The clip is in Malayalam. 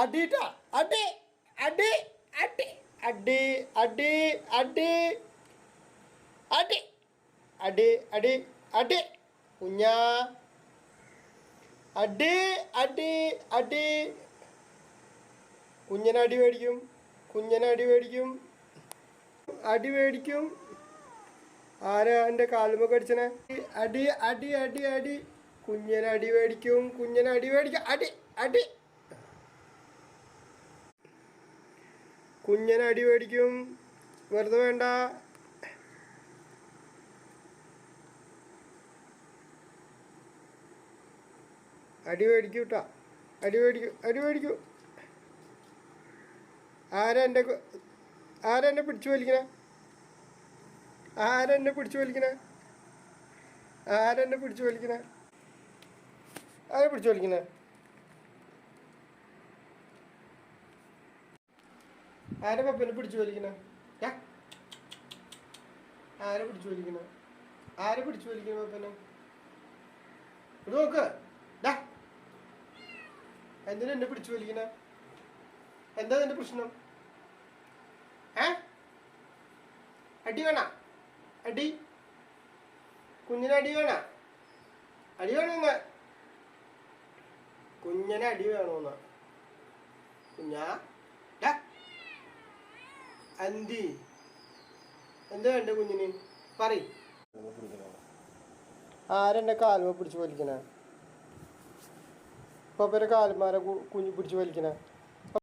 അടിട്ടാ അടി അടി അടി. അടി അടി അടി. അടി അടി അടി അടി. കുഞ്ഞ. അടി അടി അടി. കുഞ്ഞിനെ അടി മേടിക്കും. കുഞ്ഞിനെ അടി മേടിക്കും. അടി മേടിക്കും. ആരാ എന്റെ കാലുമൊക്കെ അടിച്ചനെ അടി അടി അടി അടി. കുഞ്ഞിനെ അടി മേടിക്കും. കുഞ്ഞിനെ അടി മേടിക്കും. അടി അടി. കുഞ്ഞിനെ അടി മേടിക്കും വെറുതെ വേണ്ട. അടി മേടിക്കും കേട്ടോ അടി മേടിക്കും അടി മേടിക്കും ആരാ എന്റെ ആരാ എന്നെ പിടിച്ചു വലിക്കണേ? ആരാ എന്നെ പിടിച്ചു വലിക്കണേ? ആരാ എന്നെ പിടിച്ചു വലിക്കണേ? ആരെ പിടിച്ചു വലിക്കണേ? ആരാ പപ്പനെ പിടിച്ചു വലിക്കണേ? ആരെ പിടിച്ചു വലിക്കണേ? ആരെ പിടിച്ചു വലിക്കണ പപ്പനെ? ഇത് നോക്ക്. എന്തിനാ എന്നെ പിടിച്ചു വലിക്കണ? എന്താ നിന്റെ പ്രശ്നം? ഏ? അടി വേണ. അടി. കുഞ്ഞിനെ അടി വേണ. അടി വേണ കുഞ്ഞിനെ അടി വേണമെന്ന് കുഞ്ഞാ. അന്തി എന്താ വേണ്ട കുഞ്ഞിന്? പറ ആരെന്നെ കാലുമ പിടിച്ച് വലിക്കണേ? ഇപ്പൊ കാലുമാരെ കുഞ്ഞു പിടിച്ച് വലിക്കണേ?